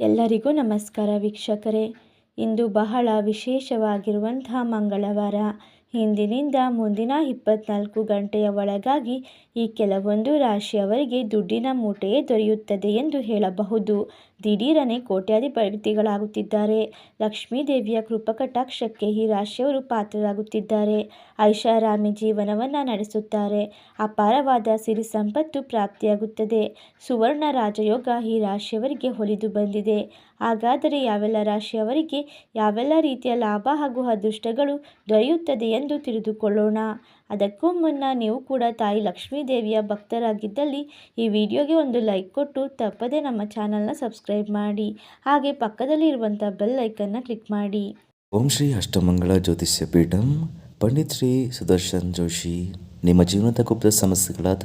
ಎಲ್ಲರಿಗೂ ನಮಸ್ಕಾರ ವೀಕ್ಷಕರೇ. ಇಂದು ಬಹಳ ವಿಶೇಷವಾಗಿರುವಂತಹ ಮಂಗಳವಾರ. ಇಂದಿನಿಂದ ಮುಂದಿನ ಇಪ್ಪತ್ನಾಲ್ಕು ಗಂಟೆಯ ಒಳಗಾಗಿ ಈ ಕೆಲವೊಂದು ರಾಶಿಯವರಿಗೆ ದುಡ್ಡಿನ ಮೂಟೆಯೇ ದೊರೆಯುತ್ತದೆ ಎಂದು ಹೇಳಬಹುದು. ದಿಢೀರನೆ ಕೋಟ್ಯಾಧಿಪತಿಗಳಾಗುತ್ತಿದ್ದಾರೆ. ಲಕ್ಷ್ಮೀ ದೇವಿಯ ಕೃಪಕಟಾಕ್ಷಕ್ಕೆ ಈ ರಾಶಿಯವರು ಪಾತ್ರರಾಗುತ್ತಿದ್ದಾರೆ. ಐಷಾರಾಮಿ ಜೀವನವನ್ನು ನಡೆಸುತ್ತಾರೆ. ಅಪಾರವಾದ ಸಿರಿ ಸಂಪತ್ತು ಪ್ರಾಪ್ತಿಯಾಗುತ್ತದೆ. ಸುವರ್ಣ ರಾಜಯೋಗ ಈ ರಾಶಿಯವರಿಗೆ ಹೊಲಿದು ಬಂದಿದೆ. ಹಾಗಾದರೆ ಯಾವೆಲ್ಲ ರಾಶಿಯವರಿಗೆ ಯಾವೆಲ್ಲ ರೀತಿಯ ಲಾಭ ಹಾಗೂ ಅದೃಷ್ಟಗಳು ದೊರೆಯುತ್ತದೆ ಎಂದು ತಿಳಿದುಕೊಳ್ಳೋಣ. ಅದಕ್ಕೂ ಮುನ್ನ ನೀವು ಕೂಡ ತಾಯಿ ಲಕ್ಷ್ಮೀದೇವಿಯ ಭಕ್ತರಾಗಿದ್ದಲ್ಲಿ ಈ ವಿಡಿಯೋಗೆ ಒಂದು ಲೈಕ್ ಕೊಟ್ಟು ತಪ್ಪದೇ ನಮ್ಮ ಚಾನಲ್ನ ಸಬ್ಸ್ಕ್ರೈಬ್ ಮಾಡಿ, ಹಾಗೆ ಪಕ್ಕದಲ್ಲಿ ಇರುವಂಥ ಬೆಲ್ ಐಕನ್ನ ಕ್ಲಿಕ್ ಮಾಡಿ. ಓಂ ಶ್ರೀ ಅಷ್ಟಮಂಗಳ ಜ್ಯೋತಿಷ್ಯ ಪೀಠಂ, ಪಂಡಿತ್ ಶ್ರೀ ಸುದರ್ಶನ್ ಜೋಶಿ. ನಿಮ್ಮ ಜೀವನದ ಗುಪ್ತ ಸಮಸ್ಯೆಗಳಾದ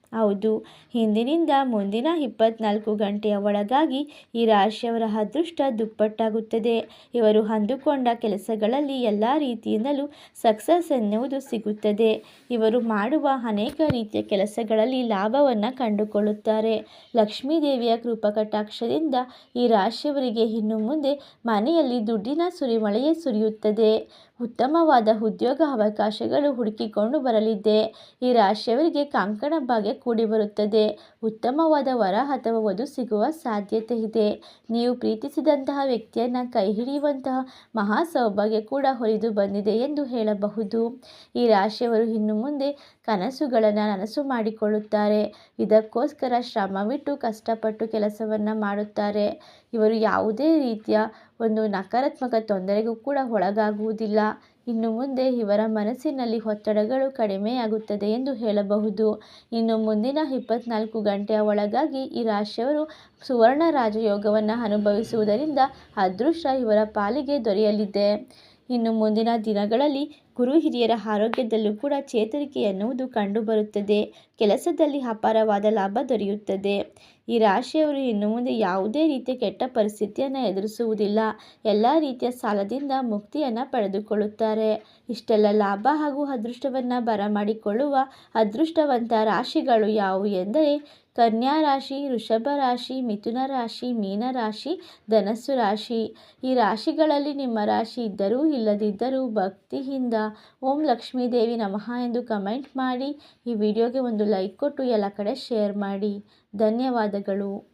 ಹೌದು. ಇಂದಿನಿಂದ ಮುಂದಿನ ಇಪ್ಪತ್ನಾಲ್ಕು ಗಂಟೆಯ ಒಳಗಾಗಿ ಈ ರಾಶಿಯವರ ಅದೃಷ್ಟ ದುಪ್ಪಟ್ಟಾಗುತ್ತದೆ. ಇವರು ಅಂದುಕೊಂಡ ಕೆಲಸಗಳಲ್ಲಿ ಎಲ್ಲ ರೀತಿಯಿಂದಲೂ ಸಕ್ಸಸ್ ಎನ್ನುವುದು ಸಿಗುತ್ತದೆ. ಇವರು ಮಾಡುವ ಅನೇಕ ರೀತಿಯ ಕೆಲಸಗಳಲ್ಲಿ ಲಾಭವನ್ನು ಕಂಡುಕೊಳ್ಳುತ್ತಾರೆ. ಲಕ್ಷ್ಮೀ ದೇವಿಯ ಕೃಪಕಟಾಕ್ಷದಿಂದ ಈ ರಾಶಿಯವರಿಗೆ ಇನ್ನು ಮುಂದೆ ಮನೆಯಲ್ಲಿ ದುಡ್ಡಿನ ಸುರಿಮಳೆಯೇ ಸುರಿಯುತ್ತದೆ. ಉತ್ತಮವಾದ ಉದ್ಯೋಗ ಅವಕಾಶಗಳು ಹುಡುಕಿಕೊಂಡು ಬರಲಿದೆ. ಈ ರಾಶಿಯವರಿಗೆ ಕಂಕಣ ಭಾಗ್ಯ ಕೂಡಿ ಬರುತ್ತದೆ. ಉತ್ತಮವಾದ ವರ ಅಥವಾ ವಧು ಸಿಗುವ ಸಾಧ್ಯತೆ ಇದೆ. ನೀವು ಪ್ರೀತಿಸಿದಂತಹ ವ್ಯಕ್ತಿಯನ್ನು ಕೈ ಹಿಡಿಯುವಂತಹ ಮಹಾ ಸೌಭಾಗ್ಯ ಕೂಡ ಹೊರಿದು ಬಂದಿದೆ ಎಂದು ಹೇಳಬಹುದು. ಈ ರಾಶಿಯವರು ಇನ್ನು ಮುಂದೆ ಕನಸುಗಳನ್ನು ನನಸು ಮಾಡಿಕೊಳ್ಳುತ್ತಾರೆ. ಇದಕ್ಕೋಸ್ಕರ ಶ್ರಮವಿಟ್ಟು ಕಷ್ಟಪಟ್ಟು ಕೆಲಸವನ್ನು ಮಾಡುತ್ತಾರೆ. ಇವರು ಯಾವುದೇ ರೀತಿಯ ಒಂದು ನಕಾರಾತ್ಮಕ ತೊಂದರೆಗೂ ಕೂಡ ಒಳಗಾಗುವುದಿಲ್ಲ. ಇನ್ನು ಮುಂದೆ ಇವರ ಮನಸ್ಸಿನಲ್ಲಿ ಒತ್ತಡಗಳು ಕಡಿಮೆಯಾಗುತ್ತದೆ ಎಂದು ಹೇಳಬಹುದು. ಇನ್ನು ಮುಂದಿನ ಇಪ್ಪತ್ನಾಲ್ಕು ಗಂಟೆಯ ಒಳಗಾಗಿ ಈ ರಾಶಿಯವರು ಸುವರ್ಣ ರಾಜಯೋಗವನ್ನು ಅನುಭವಿಸುವುದರಿಂದ ಅದೃಷ್ಟ ಇವರ ಪಾಲಿಗೆ ದೊರೆಯಲಿದೆ. ಇನ್ನು ಮುಂದಿನ ದಿನಗಳಲ್ಲಿ ಗುರು ಹಿರಿಯರ ಆರೋಗ್ಯದಲ್ಲೂ ಕೂಡ ಚೇತರಿಕೆ ಎನ್ನುವುದು ಕಂಡುಬರುತ್ತದೆ. ಕೆಲಸದಲ್ಲಿ ಅಪಾರವಾದ ಲಾಭ ದೊರೆಯುತ್ತದೆ. ಈ ರಾಶಿಯವರು ಇನ್ನು ಮುಂದೆ ಯಾವುದೇ ರೀತಿಯ ಕೆಟ್ಟ ಪರಿಸ್ಥಿತಿಯನ್ನು ಎದುರಿಸುವುದಿಲ್ಲ. ಎಲ್ಲ ರೀತಿಯ ಸಾಲದಿಂದ ಮುಕ್ತಿಯನ್ನು ಪಡೆದುಕೊಳ್ಳುತ್ತಾರೆ. ಇಷ್ಟೆಲ್ಲ ಲಾಭ ಹಾಗೂ ಅದೃಷ್ಟವನ್ನು ಬರಮಾಡಿಕೊಳ್ಳುವ ಅದೃಷ್ಟವಂತ ರಾಶಿಗಳು ಯಾವುವು ಎಂದರೆ, ಕನ್ಯಾ ರಾಶಿ, ವೃಷಭ ರಾಶಿ, ಮಿಥುನ ರಾಶಿ, ಮೀನ ರಾಶಿ, ಧನಸ್ಸು ರಾಶಿ. ಈ ರಾಶಿಗಳಲ್ಲಿ ನಿಮ್ಮ ರಾಶಿ ಇದ್ದರೂ ಇಲ್ಲದಿದ್ದರೂ ಭಕ್ತಿಯಿಂದ ಓಂ ಲಕ್ಷ್ಮೀ ದೇವಿ ನಮಃ ಎಂದು ಕಮೆಂಟ್ ಮಾಡಿ ಈ ವಿಡಿಯೋಗೆ ಒಂದು ಲೈಕ್ ಕೊಟ್ಟು ಎಲ್ಲ ಕಡೆ ಶೇರ್ ಮಾಡಿ. ಧನ್ಯವಾದಗಳು.